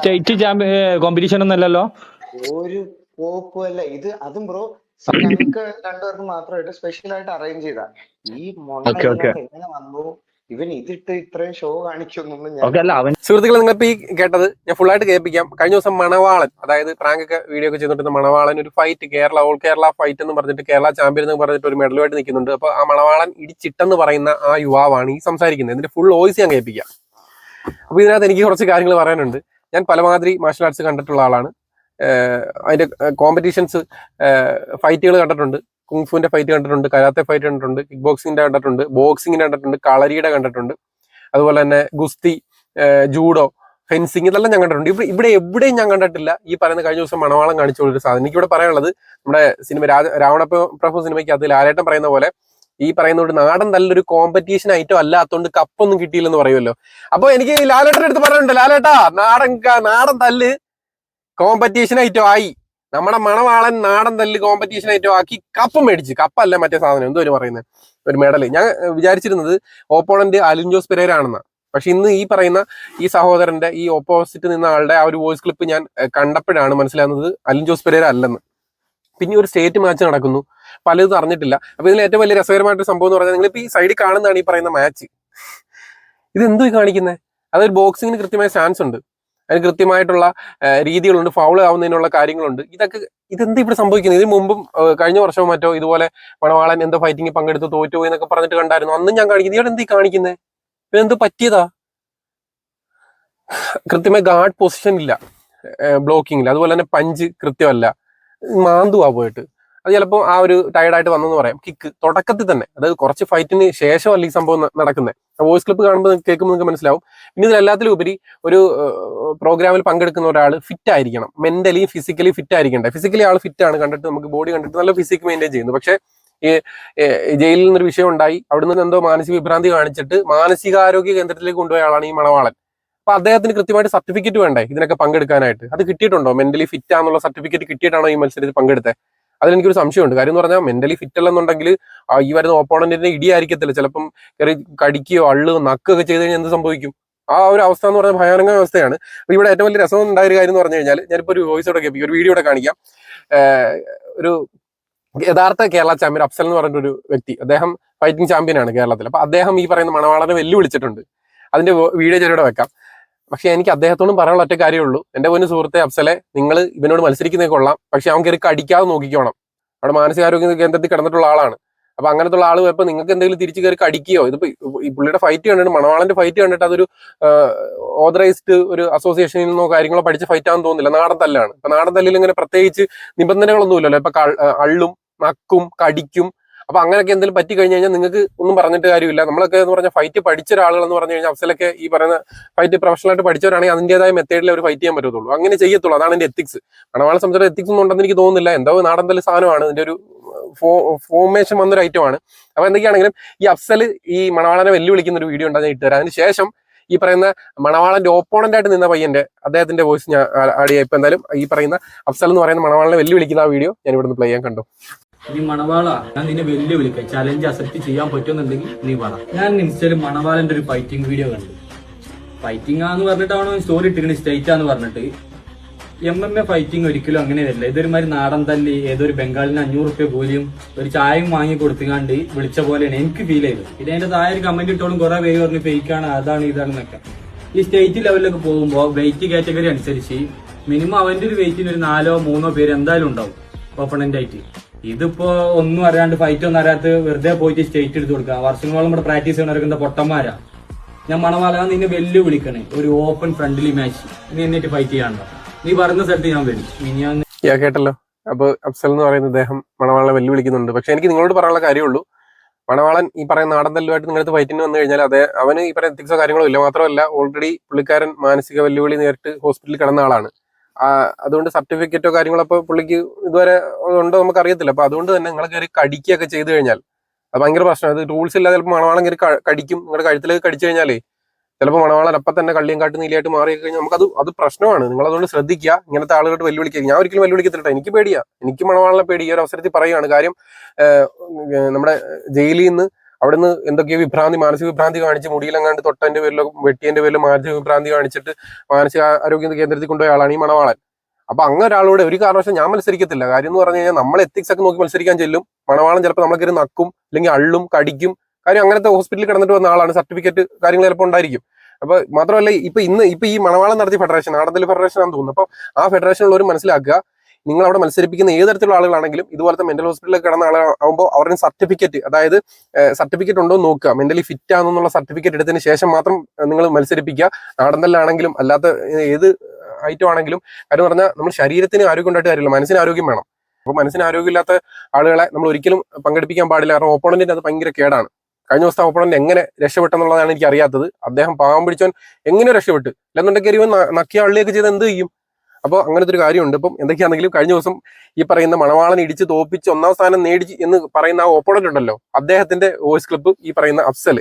State champion competition ഒന്നല്ലല്ലോ ഒരു കോപ്പുമല്ല ഇത് അതും ബ്രോ ഞങ്ങൾക്ക് രണ്ടുപേർക്കും മാത്രമായിട്ട് സ്പെഷ്യൽ ആയിട്ട് അറേഞ്ച് ചെയ്താ. ഈ മൊണ്ണ എങ്ങനെ വന്നു? ഇവൻ ഇതിട്ട് ഇത്രയും ഷോ കാണിച്ചൊന്നും ഓക്കെ അല്ല അവൻ സുഹൃത്തുക്കളെ നിങ്ങളിപ്പോ ഈ കേട്ടത് ഞാൻ ഫുൾ ആയിട്ട് കേൾപ്പിക്കാം. കഴിഞ്ഞ ദിവസം മണവാളൻ അതായത് പ്രാങ്ക് ഒക്കെ വീഡിയോ ഒക്കെ ചെയ്തിട്ട് മണവാളൻ ഒരു fight Kerala all Kerala fight എന്ന് പറഞ്ഞിട്ട് കേരള ചാമ്പ്യൻ എന്ന് പറഞ്ഞിട്ട് ഒരു മെഡലുമായിട്ട് നിൽക്കുന്നുണ്ട്. അപ്പൊ ആ മണവാളൻ ഇടിച്ചിട്ടെന്ന് പറയുന്ന ആ യുവാവാണ് ഈ സംസാരിക്കുന്നത്. ഇതിന്റെ ഫുൾ വോയിസ് ഞാൻ കേൾപ്പിക്കാം. അപ്പൊ ഇതിനകത്ത് എനിക്ക് കുറച്ച് കാര്യങ്ങൾ പറയാനുണ്ട്. ഞാൻ പലമാതിരി മാർഷൽ ആർട്സ് കണ്ടിട്ടുള്ള ആളാണ്. അതിന്റെ കോമ്പറ്റീഷൻസ് ഫൈറ്റുകൾ കണ്ടിട്ടുണ്ട് കുങ്ഫുവിന്റെ ഫൈറ്റ് കണ്ടിട്ടുണ്ട്. കരാത്തെ ഫൈറ്റ് കണ്ടിട്ടുണ്ട് കിക്ക് ബോക്സിങ്ങിന്റെ കണ്ടിട്ടുണ്ട് ബോക്സിങ്ങിന്റെ കണ്ടിട്ടുണ്ട് കളരിയുടെ കണ്ടിട്ടുണ്ട്. അതുപോലെ തന്നെ ഗുസ്തി ജൂഡോ ഫെൻസിങ് ഇതെല്ലാം ഞാൻ കണ്ടിട്ടുണ്ട്. ഇവിടെ ഇവിടെ എവിടെയും ഞാൻ കണ്ടിട്ടില്ല. ഈ പറയുന്ന കഴിഞ്ഞ ദിവസം മണവാളം കാണിച്ച ഒരു സാധനം. എനിക്കിവിടെ പറയാനുള്ളത് നമ്മുടെ സിനിമ രാജ രാവണ പ്രഭു സിനിമയ്ക്ക് അത് ലാലേട്ടൻ പറയുന്ന പോലെ ഈ പറയുന്നതുകൊണ്ട് നാടൻ നല്ലൊരു കോമ്പറ്റീഷൻ ഐറ്റം അല്ലാത്തതുകൊണ്ട് കപ്പൊന്നും കിട്ടിയില്ലെന്ന് പറയുമല്ലോ. അപ്പൊ എനിക്ക് ലാലേട്ടന്റെ അടുത്ത് പറയാനുണ്ട്. ലാലേട്ടാ നാടൻ നാടൻ തല്ല് കോമ്പറ്റീഷൻ ഐറ്റം ആയി. നമ്മുടെ മണവാളൻ നാടൻ തല്ല് കോമ്പറ്റീഷൻ ഐറ്റം ആക്കി കപ്പ് മേടിച്ച്. കപ്പല്ല മറ്റേ സാധനം. എന്തോ ഒരു പറയുന്നത് ഒരു മെഡൽ ഞാൻ വിചാരിച്ചിരുന്നത് ഓപ്പോണന്റ് അലിൻ ജോസ് പെരേര പക്ഷെ ഇന്ന് ഈ പറയുന്ന ഈ സഹോദരന്റെ ഈ ഓപ്പോസിറ്റ് നിന്ന ആളുടെ ആ ഒരു വോയിസ് ക്ലിപ്പ് ഞാൻ കണ്ടപ്പോഴാണ് മനസ്സിലാകുന്നത് അലിൻ ജോസ് പെരേര അല്ലെന്ന്. പിന്നെ ഒരു സ്റ്റേറ്റ് മാച്ച് നടക്കുന്നു. പലതും അറിഞ്ഞിട്ടില്ല. അപ്പൊ ഇതിൽ ഏറ്റവും വലിയ രസകരമായിട്ട് സംഭവം എന്ന് പറഞ്ഞാൽ നിങ്ങളിപ്പോ ഈ സൈഡിൽ കാണുന്നതാണ് ഈ പറയുന്ന മാച്ച് ഇത് എന്തു കാണിക്കുന്നത് അതൊരു ബോക്സിങ്ങിന് കൃത്യമായ സ്റ്റാൻസ് ഉണ്ട്. അതിന് കൃത്യമായിട്ടുള്ള രീതികളുണ്ട് ഫൗൾ ആവുന്നതിനുള്ള കാര്യങ്ങളുണ്ട്. ഇതൊക്കെ ഇതെന്താ ഇവിടെ സംഭവിക്കുന്നത്? ഇതിന് മുമ്പും കഴിഞ്ഞ വർഷവും മറ്റോ ഇതുപോലെ മണവാളൻ എന്തോ ഫൈറ്റിംഗ് പങ്കെടുത്ത് തോറ്റുപോയി എന്നൊക്കെ പറഞ്ഞിട്ട് കണ്ടായിരുന്നു. അന്നും ഞാൻ കാണിക്കുന്നത് ഇവിടെ എന്ത് കാണിക്കുന്നത് ഇതെന്തോ പറ്റിയതാ? കൃത്യമായ ഗാർഡ് പൊസിഷൻ ഇല്ല. ബ്ലോക്കിംഗില്ല അതുപോലെ തന്നെ പഞ്ച് കൃത്യമല്ല. മാന്തുവാ പോയിട്ട്. അത് ചിലപ്പോൾ ആ ഒരു ടയർഡായിട്ട് വന്നെന്ന് പറയാം. കിക്ക് തുടക്കത്തിൽ തന്നെ. അതായത് കുറച്ച് ഫൈറ്റിന് ശേഷമല്ല ഈ സംഭവം നടക്കുന്നത് വോയിസ് ക്ലിപ്പ് കാണുമ്പോൾ കേൾക്കുമ്പോൾ നിങ്ങൾക്ക് മനസ്സിലാവും. പിന്നെ ഇതിലെല്ലാത്തിലും ഉപരി ഒരു പ്രോഗ്രാമിൽ പങ്കെടുക്കുന്ന ഒരാൾ ഫിറ്റ് ആയിരിക്കണം. മെന്റലി ഫിസിക്കലി ഫിറ്റ് ആയിരിക്കണ്ടേ. ഫിസിക്കലി ആൾ ഫിറ്റ് ആണ്. കണ്ടിട്ട് നമുക്ക് ബോഡി കണ്ടിട്ട് നല്ല ഫിസിക് മെയിന്റെയിൻ ചെയ്യുന്നു. പക്ഷേ ഈ ജയിലിൽ നിന്നൊരു വിഷയം ഉണ്ടായി. അവിടെ നിന്ന് എന്തോ മാനസിക വിഭ്രാന്തി കാണിച്ചിട്ട് മാനസികാരോഗ്യ കേന്ദ്രത്തിലേക്ക് കൊണ്ടുപോയ ആളാണ് ഈ മണവാളൻ. അപ്പൊ അദ്ദേഹത്തിന് കൃത്യമായിട്ട് സർട്ടിഫിക്കറ്റ് വേണ്ടേ? ഇതിനൊക്കെ പങ്കെടുക്കാനായിട്ട്. അത് കിട്ടിയിട്ടുണ്ടോ? മെന്റലി ഫിറ്റ് ആണെന്നുള്ള സർട്ടിഫിക്കറ്റ് കിട്ടിയിട്ടാണോ ഈ മത്സരത്തിൽ പങ്കെടുത്തത് അതിലെനിക്കൊരു സംശയമുണ്ട്. കാര്യം എന്ന് പറഞ്ഞാൽ മെന്റലി ഫിറ്റ് അല്ലെന്നുണ്ടെങ്കിൽ ഈ വരുന്ന ഓപ്പോണന്റിന്റെ ഇടിയായിരിക്കത്തില്ല. ചിലപ്പം കയറി കടിക്കുകയോ അള്ളു നക്കുകയൊക്കെ ചെയ്ത് കഴിഞ്ഞാൽ എന്ത് സംഭവിക്കും? ആ ഒരു അവസ്ഥ എന്ന് പറഞ്ഞാൽ ഭയാനക അവസ്ഥയാണ്. അപ്പൊ ഇവിടെ ഏറ്റവും വലിയ രസം ഉണ്ടായ ഒരു കാര്യം എന്ന് പറഞ്ഞു കഴിഞ്ഞാൽ ഞാനിപ്പോ ഒരു വോയിസ് ഇവിടെ കേൾപ്പിക്കും. ഒരു വീഡിയോ ഇവിടെ കാണിക്കാം. ഒരു യഥാർത്ഥ കേരള ചാമ്പ്യൻ അഫ്സൽ എന്ന് പറഞ്ഞ ഒരു വ്യക്തി. അദ്ദേഹം ഫൈറ്റിംഗ് ചാമ്പ്യൻ ആണ് കേരളത്തിൽ. അപ്പൊ അദ്ദേഹം ഈ പറയുന്ന മണവാളനെ വെല്ലുവിളിച്ചിട്ടുണ്ട്. അതിന്റെ വീഡിയോ ചെറിയ വെക്കാം. പക്ഷെ എനിക്ക് അദ്ദേഹത്തോടും പറയാനുള്ള ഒറ്റ കാര്യമുള്ളൂ. എന്റെ പൊന്നു സുഹൃത്തെ അഫ്സലെ നിങ്ങൾ ഇവനോട് മത്സരിക്കുന്നത് കൊള്ളാം. പക്ഷെ അവൻ കയറി കടിക്കാതെ നോക്കിക്കോണം. അവിടെ മാനസികാരോഗ്യ കേന്ദ്രത്തിൽ കിടന്നിട്ടുള്ള ആളാണ്. അപ്പൊ അങ്ങനത്തുള്ള ആൾ ഇപ്പൊ നിങ്ങൾക്ക് എന്തെങ്കിലും തിരിച്ചു കയറി കടിക്കുകയോ ഇതിപ്പോ ഈ പുള്ളിയുടെ ഫൈറ്റ് കണ്ടിട്ട് മണവാളന്റെ ഫൈറ്റ് കണ്ടിട്ട് അതൊരു ഓതറൈസ്ഡ് ഒരു അസോസിയേഷനിൽ നിന്നോ കാര്യങ്ങളോ പഠിച്ച ഫൈറ്റ് ആണെന്ന് തോന്നുന്നില്ല. നാടൻ തല്ലാണ്. ഇപ്പൊ നാടൻ തല്ലിൽ ഇങ്ങനെ പ്രത്യേകിച്ച് നിബന്ധനകളൊന്നുമില്ലല്ലോ. ഇപ്പൊ അള്ളും നക്കും കടിക്കും അപ്പൊ അങ്ങനെയൊക്കെ എന്തെങ്കിലും പറ്റി കഴിഞ്ഞു കഴിഞ്ഞാൽ നിങ്ങൾക്ക് ഒന്നും പറഞ്ഞിട്ട് കാര്യമില്ല. നമ്മളൊക്കെ എന്ന് പറഞ്ഞാൽ ഫൈറ്റ് പഠിച്ച ഒരാളുകൾ എന്ന് പറഞ്ഞു കഴിഞ്ഞാൽ അഫ്സലൊക്കെ ഈ പറയുന്ന ഫൈറ്റ് പ്രൊഫഷണലായിട്ട് പഠിച്ചവരാണെങ്കിൽ അതിന്റെതായ മെത്തേഡിൽ അവർ ഫൈറ്റ് ചെയ്യാൻ പറ്റത്തുള്ളൂ. അങ്ങനെ ചെയ്യത്തുള്ളൂ. അതാണ് എന്റെ എത്തിക്സ് മണവാളെ സംബന്ധിച്ച എത്തിക്സ് ഒന്നും ഉണ്ടെന്ന് എനിക്ക് തോന്നുന്നില്ല. എന്തോ നാടൻ തല സാധനമാണ്. ഇതിന്റെ ഒരു ഫോർമേഷൻ വന്നൊരു ഐറ്റമാണ് അപ്പൊ എന്തൊക്കെയാണെങ്കിലും ഈ അഫ്സൽ ഈ മണവാളനെ വെല്ലുവിളിക്കുന്ന ഒരു വീഡിയോ ഉണ്ടെന്ന് ഞാൻ ഇട്ടുതരാം. അതിന് ശേഷം ഈ പറയുന്ന മണവാളന്റെ ഓപ്പോണന്റ് ആയിട്ട് നിന്ന പയ്യന്റെ അദ്ദേഹത്തിന്റെ വോയിസ് ഞാൻ ആഡ് ചെയ്യാം. ഇപ്പൊ എന്തായാലും ഈ പറയുന്ന അഫ്സൽ എന്ന് പറയുന്ന മണവാളനെ വെല്ലുവിളിക്കുന്ന ആ വീഡിയോ ഞാൻ ഇവിടുന്ന് പ്ലേ ചെയ്യാൻ കണ്ടു. നീ മണവാള? ഞാൻ നിന്നെ വലിയ വെല്ലുവിളിക്കാം. ചലഞ്ച് അക്സെപ്റ്റ് ചെയ്യാൻ പറ്റുമെന്നുണ്ടെങ്കിൽ നീ പറ. ഞാൻ ഇൻസ്റ്റയിൽ മണവാളന്റെ ഒരു ഫൈറ്റിംഗ് വീഡിയോ കണ്ടു. ഫൈറ്റിംഗ് ആന്ന് പറഞ്ഞിട്ടാണോ? സ്റ്റോറി ഇട്ടിരിക്കണ സ്റ്റേറ്റ് ആന്ന് പറഞ്ഞിട്ട്. എം എം എ ഫൈറ്റിംഗ് ഒരിക്കലും അങ്ങനെ വരില്ല. ഇതൊരുമാതിരി നാടൻ തല്ലി ഏതൊരു ബംഗാളിന് അഞ്ഞൂറ് റുപ്യ കൂലിയും ഒരു ചായയും വാങ്ങി കൊടുത്തുകാണ്ട് വിളിച്ച പോലെയാണ് എനിക്ക് ഫീൽ ചെയ്തത്. പിന്നെ അതിന്റെ താഴെ ഒരു കമന്റ് ഇട്ടോളും കുറെ പേര് പറഞ്ഞ് ഫേക്കാണ് അതാണ് ഇതാണെന്നൊക്കെ. ഈ സ്റ്റേറ്റ് ലെവലിലൊക്കെ പോകുമ്പോൾ വെയിറ്റ് കാറ്റഗറി അനുസരിച്ച് മിനിമം അവന്റെ ഒരു വെയിറ്റിന് ഒരു നാലോ മൂന്നോ പേര് എന്തായാലും ഉണ്ടാവും. ഓപ്പണന്റ് ആയിട്ട്. ഇതിപ്പോ ഒന്നും അറിയാണ്ട് ഫൈറ്റ് ഒന്നും അറിയാത്ത വെറുതെ പോയിട്ട് സ്റ്റേറ്റ് എടുത്ത് കൊടുക്കുക. വർഷങ്ങളോളം ഇവിടെ പ്രാക്ടീസ് ചെയ്യണവർക്കുന്ന പൊട്ടന്മാരാ? ഞാൻ മണവാല നിന്നെ വെല്ലു വിളിക്കണേ ഒരു ഓപ്പൺ ഫ്രണ്ട്ലി മാച്ച് നീ എന്നിട്ട് ഫൈറ്റ് ചെയ്യാണ്ടോ? നീ പറഞ്ഞ സ്ഥലത്ത് ഞാൻ വരും. ഇനി ഞാൻ കേട്ടല്ലോ. അപ്പൊ അഫ്സൽ എന്ന് പറയുന്ന അദ്ദേഹം വെല്ലു വെല്ലുവിളിക്കുന്നുണ്ട്. പക്ഷെ എനിക്ക് നിങ്ങളോട് പറയാനുള്ള കാര്യമുള്ളൂ. മണവാളൻ ഈ പറയുന്ന നാടൻ തല്ലുമായിട്ട് നിങ്ങളുടെ ഫൈറ്റിന് വന്നു കഴിഞ്ഞാൽ അതെ അവന് ഈ പറയുന്ന എത്തിക്സോ കാര്യങ്ങളോ ഇല്ല. മാത്രമല്ല ഓൾറെഡി പുള്ളിക്കാരൻ മാനസിക വെല്ലുവിളി നേരിട്ട് ഹോസ്പിറ്റലിൽ കിടന്ന ആളാണ്. അതുകൊണ്ട് സർട്ടിഫിക്കറ്റോ കാര്യങ്ങളോ അപ്പൊ പുള്ളിക്ക് ഇതുവരെ ഉണ്ടോ നമുക്ക് അറിയത്തില്ല. അപ്പൊ അതുകൊണ്ട് തന്നെ നിങ്ങൾ കയറി കടിക്കുകയൊക്കെ ചെയ്തു കഴിഞ്ഞാൽ അത് ഭയങ്കര പ്രശ്നം. അത് റൂൾസ് ഇല്ലാതെ ചിലപ്പോൾ മണവാളം കയറി കടിക്കും. നിങ്ങളുടെ കഴുത്തിലേക്ക് കടിച്ചു കഴിഞ്ഞാലേ ചിലപ്പോൾ മണവാളൻ അപ്പം തന്നെ കള്ളിയും കാട്ട് നീലയായിട്ട് മാറി കഴിഞ്ഞാൽ അത് അത് പ്രശ്നമാണ്. നിങ്ങൾ അതുകൊണ്ട് ശ്രദ്ധിക്കുക. ഇങ്ങനത്തെ ആളുകളോട് വെല്ലുവിളിക്കുക ഞാൻ ഒരിക്കലും വെല്ലുവിളിക്കത്തില്ല. എനിക്ക് പേടിയാ. എനിക്ക് മണവാളനെ പേടി. ഈ ഒരു അവസരത്തിൽ പറയുകയാണ്. കാര്യം നമ്മുടെ ജയിലിൽ നിന്ന് അവിടുന്ന് എന്തൊക്കെയോ വിഭ്രാന്തി മാനസിക വിഭ്രാന്തി കാണിച്ച് മുടിയിലെങ്ങാണ്ട് തൊട്ടതിന്റെ പേരിലോ വെട്ടിയതിന്റെ പേരിലോ മാനസിക വിഭ്രാന്തി കാണിച്ചിട്ട് മാനസിക ആരോഗ്യ കേന്ദ്രത്തിൽ കൊണ്ടുപോയ ആളാണ് ഈ മണവാളൻ. അപ്പൊ അങ്ങനെ ഒരാളോട് ഒരു കാരണവശാലും ഞാൻ മത്സരിക്കത്തില്ല. കാര്യം എന്ന് പറഞ്ഞു കഴിഞ്ഞാൽ നമ്മൾ എത്തിക്സ് ഒക്കെ നോക്കി മത്സരിക്കാൻ ചെല്ലും. മണവാളൻ ചിലപ്പോൾ നമ്മളെ കയറി നക്കും അല്ലെങ്കിൽ അള്ളും കടിക്കും. കാര്യം അങ്ങനത്തെ ഹോസ്പിറ്റലിൽ കിടന്നിട്ട് വന്ന ആളാണ്. സർട്ടിഫിക്കറ്റ് കാര്യങ്ങൾ ചിലപ്പോൾ ഉണ്ടായിരിക്കും. അപ്പൊ മാത്രമല്ല ഇപ്പൊ ഇന്ന് ഇപ്പൊ ഈ മണവാളം നടത്തിയ ഫെഡറേഷൻ ആടന്തൽ ഫെഡറേഷൻ ആണെന്ന് തോന്നുന്നു. അപ്പൊ ആ ഫെഡറേഷനുള്ളവർ മനസ്സിലാക്കുക നിങ്ങൾ അവിടെ മത്സരിപ്പിക്കുന്ന ഏത് തരത്തിലുള്ള ആളുകളാണെങ്കിലും ഇതുപോലത്തെ മെന്റൽ ഹോസ്പിറ്റലിൽ കിടന്ന ആളാകുമ്പോൾ അവരുടെ സർട്ടിഫിക്കറ്റ് അതായത് സർട്ടിഫിക്കറ്റ് ഉണ്ടോ എന്ന് നോക്കുക. മെന്റലി ഫിറ്റ് ആണെന്നുള്ള സർട്ടിഫിക്കറ്റ് എടുത്തതിന് ശേഷം മാത്രം നിങ്ങൾ മത്സരിപ്പിക്കുക. നാടന്തല്ലാണെങ്കിലും അല്ലാത്ത ഏത് ഐറ്റം ആണെങ്കിലും കാര്യം പറഞ്ഞാൽ നമ്മൾ ശരീരത്തിന് ആരോഗ്യം ഉണ്ടായിട്ട് കാര്യമില്ല. മനസ്സിന് ആരോഗ്യം വേണം. അപ്പോൾ മനസ്സിന് ആരോഗ്യമില്ലാത്ത ആളുകളെ നമ്മൾ ഒരിക്കലും പങ്കെടുപ്പിക്കാൻ പാടില്ല. കാരണം ഓപ്പോണന്റിന് അത് ഭയങ്കര കേടാണ്. കഴിഞ്ഞ ദിവസത്തെ ഓപ്പണന്റ് എങ്ങനെ രക്ഷപ്പെട്ടെന്നുള്ളതാണ് എനിക്ക് അറിയാത്തത്. അദ്ദേഹം പാവം പിടിച്ചവൻ എങ്ങനെ രക്ഷപ്പെട്ട്. അല്ലെന്നുണ്ടെങ്കിൽ നക്കിയ ആളിലേക്ക് ചെയ്ത് എന്ത് ചെയ്യും? അപ്പോൾ അങ്ങനത്തെ ഒരു കാര്യമുണ്ട്. ഇപ്പം എന്തൊക്കെയാണെങ്കിലും കഴിഞ്ഞ ദിവസം ഈ പറയുന്ന മണവാളൻ ഇടിച്ച് തോപ്പിച്ച് ഒന്നാം സ്ഥാനം നേടി എന്ന് പറയുന്ന ആ ഓപ്പോണന്റ് ഉണ്ടല്ലോ. അദ്ദേഹത്തിന്റെ വോയിസ് ക്ലിപ്പ് ഈ പറയുന്ന അഫ്സൽ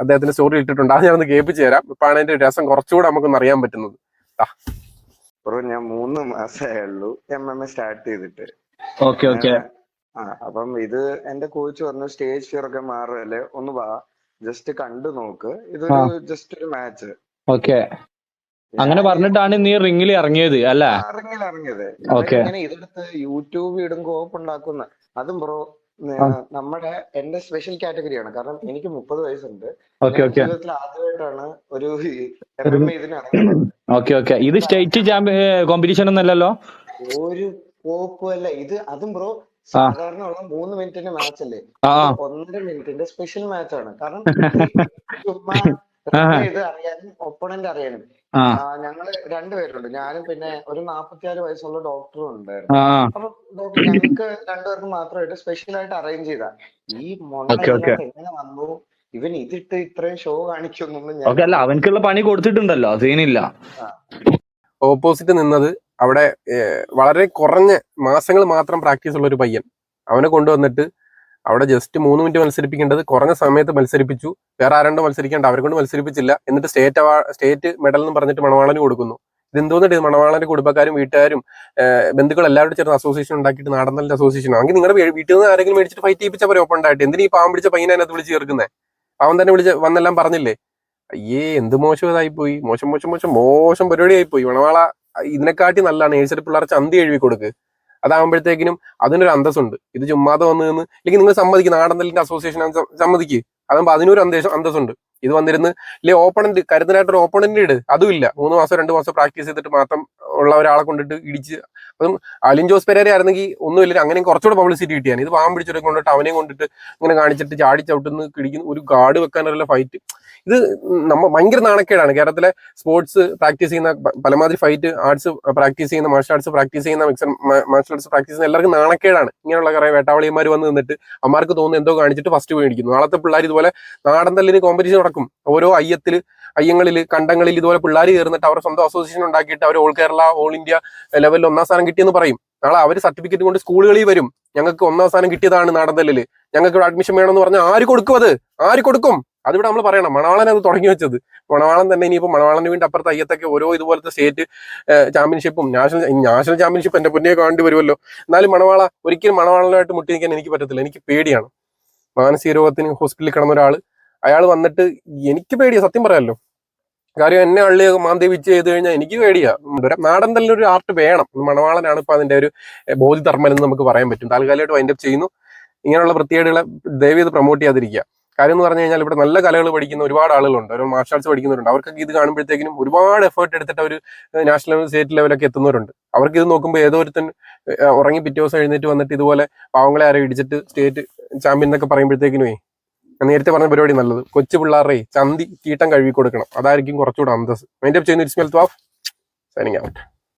അദ്ദേഹത്തിന്റെ സ്റ്റോറി ഇട്ടിട്ടുണ്ട്. അത് ഞാനൊന്ന് കേൾപ്പിച്ച് തരാം. ഇപ്പാണ് അതിന്റെ രസം കുറച്ചുകൂടെ നമുക്കൊന്ന് അറിയാൻ പറ്റുന്നത്. ബ്രോ ഞാൻ മൂന്ന് മാസമേ ഉള്ളൂ എം എം എ സ്റ്റാർട്ട് ചെയ്തിട്ട്. Okay okay. ആ അപ്പം ഇത് എന്റെ കോച്ച് പറഞ്ഞു സ്റ്റേജ് ഫിയർ ഒക്കെ മാറുമല്ലേ ഒന്ന് വാ. ജസ്റ്റ് കണ്ടു നോക്ക്. ഇതൊരു ജസ്റ്റ് ഒരു മാച്ച് ഓക്കെ. അങ്ങനെ പറഞ്ഞിട്ടാണ് നീ റിംഗിൽ ഇറങ്ങിയത് അല്ല? റിംഗിൽ ഇറങ്ങിയത്. ഇങ്ങനെ ഇതെടുത്ത് യൂട്യൂബ് ഇടും കോപ്പ് ഉണ്ടാക്കുന്ന. അതും ബ്രോ നമ്മുടെ എന്റെ സ്പെഷ്യൽ കാറ്റഗറിയാണ് കാരണം എനിക്ക് മുപ്പത് വയസ്സുണ്ട്. ജീവിതത്തിൽ ആദ്യമായിട്ടാണ് ഒരു ഓക്കെ ഓക്കെ ഇത് സ്റ്റേറ്റ് ചാമ്പ്യൻ കോമ്പറ്റീഷൻ ഒന്നല്ലല്ലോ ഒരു കോപ്പ് അല്ല. ഇത് അതും ബ്രോ സാധാരണ ഉള്ള മൂന്ന് മിനിറ്റിന്റെ മാച്ച് അല്ലേ? ഒന്നര മിനിറ്റിന്റെ സ്പെഷ്യൽ മാച്ച് ആണ്. കാരണം ചുമ്മാ ഇത് അറിയാനും ഒപ്പണന്റ് അറിയാനും. ഞങ്ങൾ രണ്ടുപേരുണ്ട് ഞാനും പിന്നെ ഒരു നാപ്പത്തിയാറ് വയസ്സുള്ള ഡോക്ടറും ഉണ്ടായിരുന്നു. അപ്പൊ ഡോക്ടർ ഞങ്ങൾക്ക് രണ്ടുപേർക്കും മാത്രമായിട്ട് സ്പെഷ്യൽ ആയിട്ട് അറേഞ്ച് ചെയ്ത. ഈ മൊണ്ണ. എങ്ങനെ വന്നു? ഇവൻ ഇതിട്ട് ഇത്രയും ഷോ കാണിക്കുന്നു ഓക്കെ അല്ല അവനക്കുള്ള പണി കൊടുത്തിട്ടുണ്ടല്ലോ. സീനില്ല. ഓപ്പോസിറ്റ് നിന്നത് അവിടെ വളരെ കുറഞ്ഞ മാസങ്ങൾ മാത്രം പ്രാക്ടീസ് ഉള്ള ഒരു പയ്യൻ. അവനെ കൊണ്ടുവന്നിട്ട് അവിടെ ജസ്റ്റ് മൂന്ന് മിനിറ്റ് മത്സരിപ്പിക്കേണ്ടത് കുറഞ്ഞ സമയത്ത് മത്സരിപ്പിച്ചു. വേറെ ആരണ്ടോ മത്സരിക്കേണ്ട അവരെ കൊണ്ട് മത്സരിപ്പിച്ചില്ല. എന്നിട്ട് സ്റ്റേറ്റ് സ്റ്റേറ്റ് മെഡൽ എന്ന് പറഞ്ഞിട്ട് മണവാളന് കൊടുക്കുന്നു. ഇതെന്തോന്നിട്ട് ഇത് മണവാളന്റെ കുടുംബക്കാരും വീട്ടുകാരും ബന്ധുക്കൾ എല്ലാവരും ചേർന്ന് അസോസിയേഷൻ ഉണ്ടാക്കിയിട്ട് നാടന്നലിന്റെ അസോസിയേഷൻ ആണെങ്കിൽ നിങ്ങളുടെ വീട്ടിൽ നിന്ന് ആരെങ്കിലും മേടിച്ചിട്ട് ഫൈറ്റ് ചെയ്യിപ്പിച്ച പോലെ ഓപ്പൺ ആയിട്ട്. എന്തിനീ പാവം പിടിച്ച പയ്യനെ അതിനകത്ത് വിളിച്ച് ചേർക്കുന്നത് അവൻ തന്നെ വിളിച്ച് വന്നെല്ലാം പറഞ്ഞില്ലേ? അയ്യേ എന്ത് മോശം പോയി മോശം മോശം മോശം മോശം പരിപാടിയായി പോയി മണവാള ഇതിനെക്കാട്ടി നല്ലതാണ്. ഏഴ്സരി പിള്ളേർ ചന്തി എഴുതി കൊടുക്ക് അതാകുമ്പോഴത്തേക്കിനും അതിനൊരു അന്തസ്സുണ്ട്. ഇത് ചുമ്മാതെ വന്നു നിന്ന് അല്ലെങ്കിൽ നിങ്ങൾ സമ്മതിക്കും. നാടന്തലിന്റെ അസോസിയേഷൻ സമ്മതിക്ക്. അതാകുമ്പോൾ അതിനൊരു അന്തേഷം അന്തസ്സുണ്ട്. ഇത് വന്നിരുന്ന് ഇല്ലേ ഓപ്പണന്റ് കരുതനായിട്ട് ഒരു ഓപ്പണന്റ് ഇട്. അതുമില്ല മൂന്ന് മാസം രണ്ട് മാസം പ്രാക്ടീസ് ചെയ്തിട്ട് മാത്രം ഉള്ള ഒരാളെ കൊണ്ടിട്ട് ഇടിച്ച് അതും അലിൻ ജോസ് പെരേര ആയിരുന്നെങ്കിൽ ഒന്നുമില്ല അങ്ങനെ കുറച്ചുകൂടെ പബ്ലിസിറ്റി കിട്ടിയാണ്. ഇത് പാവം കൊണ്ടിട്ട് അവനെയും കൊണ്ടിട്ട് ഇങ്ങനെ കാണിച്ചിട്ട് ചാടി ചവിട്ടുന്ന കിടിക്കുന്ന. ഒരു ഗാർഡ് വെക്കാനുള്ള ഫൈറ്റ് ഇത് നമ്മ ഭയങ്കര നാണക്കേടാണ്. കേരളത്തിലെ സ്പോർട്സ് പ്രാക്ടീസ് ചെയ്യുന്ന പലമാതിരി ഫൈറ്റ് ആർട്സ് പ്രാക്ടീസ് ചെയ്യുന്ന മാർഷൽ ആർട്സ് പ്രാക്ടീസ് ചെയ്യുന്ന മിക്സർ മാർഷൽ ആർട്സ് പ്രാക്ടീസ് ചെയ്യുന്ന എല്ലാവർക്കും നാണക്കേടാണ്. ഇങ്ങനെയുള്ള കുറെ വേട്ടാവളിയന്മാർ വന്ന് നിന്നിട്ട് അമ്മമാർക്ക് തോന്നുന്നു എന്തോ കാണിച്ചിട്ട് ഫസ്റ്റ് മേടിക്കുന്നു നാളത്തെ പിള്ളേർ ഇതുപോലെ നാടൻ തല്ലിന് കോമ്പറ്റീഷൻ നടക്കും. ഓരോ അയ്യത്തിൽ അയ്യങ്ങളിൽ കണ്ടങ്ങളിൽ ഇതുപോലെ പിള്ളേർ കയറുന്നിട്ട് അവർ സ്വന്തം അസോസിയേഷൻ ഉണ്ടാക്കിയിട്ട് അവർ ഓൾ കേരള ഓൾ ഇന്ത്യ ലെവലിൽ ഒന്നാം സ്ഥാനം കിട്ടിയെന്ന് പറയും. നാളെ അവർ സർട്ടിഫിക്കറ്റ് കൊണ്ട് സ്കൂളുകളിൽ വരും. ഞങ്ങൾക്ക് ഒന്നാം സ്ഥാനം കിട്ടിയതാണ് നാടൻ തല്ലിൽ. ഞങ്ങൾക്ക് ഇവിടെ അഡ്മിഷൻ വേണമെന്ന് പറഞ്ഞാൽ ആര് കൊടുക്കും അത്? ആര് കൊടുക്കും? അതിവിടെ നമ്മൾ പറയണം മണവാളൻ അത് തുടങ്ങി വെച്ചത്. മണവാളൻ തന്നെ ഇനിയിപ്പോൾ മണവാളന് വേണ്ടി അപ്പുറത്ത് അയ്യത്തൊക്കെ ഓരോ ഇതുപോലത്തെ സ്റ്റേറ്റ് ചാമ്പ്യൻഷിപ്പും നാഷണൽ നാഷണൽ ചാമ്പ്യൻഷിപ്പ് എന്റെ പുണ്യെ കാണേണ്ടി വരുമല്ലോ. എന്നാലും മണവാള ഒരിക്കലും മണവാളനായിട്ട് മുട്ടി നിൽക്കാൻ എനിക്ക് പറ്റത്തില്ല. എനിക്ക് പേടിയാണ്. മാനസിക രോഗത്തിന് ഹോസ്പിറ്റലിൽ കിടന്ന ഒരാൾ അയാൾ വന്നിട്ട് എനിക്ക് പേടിയാ സത്യം പറയാമല്ലോ കാര്യം എന്നെ അള്ളി മാന്തി വിച്ച് ചെയ്ത് കഴിഞ്ഞാൽ എനിക്ക് പേടിയാ. നാടൻ തന്നെ ഒരു ആർട്ട് വേണം. മണവാളനാണ് ഇപ്പൊ അതിന്റെ ഒരു ബോധിധർമ്മൻ എന്ന് നമുക്ക് പറയാൻ പറ്റും. താൽക്കാലികമായിട്ട് വൈൻഡപ്പ് ചെയ്യുന്നു. ഇങ്ങനെയുള്ള വൃത്തികേടുകളെ ദയവ് ഇത് പ്രൊമോട്ട് ചെയ്യാതിരിക്കുക. കാര്യം എന്ന് പറഞ്ഞു കഴിഞ്ഞാൽ ഇവിടെ നല്ല കലകൾ പഠിക്കുന്ന ഒരുപാട് ആളുകളുണ്ട്. ഒരു മാർഷൽ ആർട്സ് പഠിക്കുന്നവരുണ്ട്. അവർക്കൊക്കെ ഇത് കാണുമ്പോഴത്തേക്കിനും ഒരുപാട് എഫേർട്ട് എടുത്തിട്ട് അവർ നാഷണൽ ലെവൽ സ്റ്റേറ്റ് ലെവലൊക്കെ എത്തുന്നവരുണ്ട്. അവർക്ക് ഇത് നോക്കുമ്പോൾ ഏതോ ഒരുത്തൻ ഉറങ്ങി പിറ്റേ ദിവസം എഴുന്നേറ്റ് വന്നിട്ട് ഇതുപോലെ പാവങ്ങളെ ആരെ ഇടിച്ചിട്ട് സ്റ്റേറ്റ് ചാമ്പ്യൻ എന്നൊക്കെ പറയുമ്പോഴത്തേക്കിനുമേ നേരത്തെ പറഞ്ഞ പരിപാടി നല്ലത്. കൊച്ചു പിള്ളേരുടെ ചന്തി കീട്ടം കഴുകി കൊടുക്കണം. അതായിരിക്കും കുറച്ചുകൂടെ അന്തസ് മൈൻഡ് അപ്പ് ചെയ്യുന്ന it's melt of signing out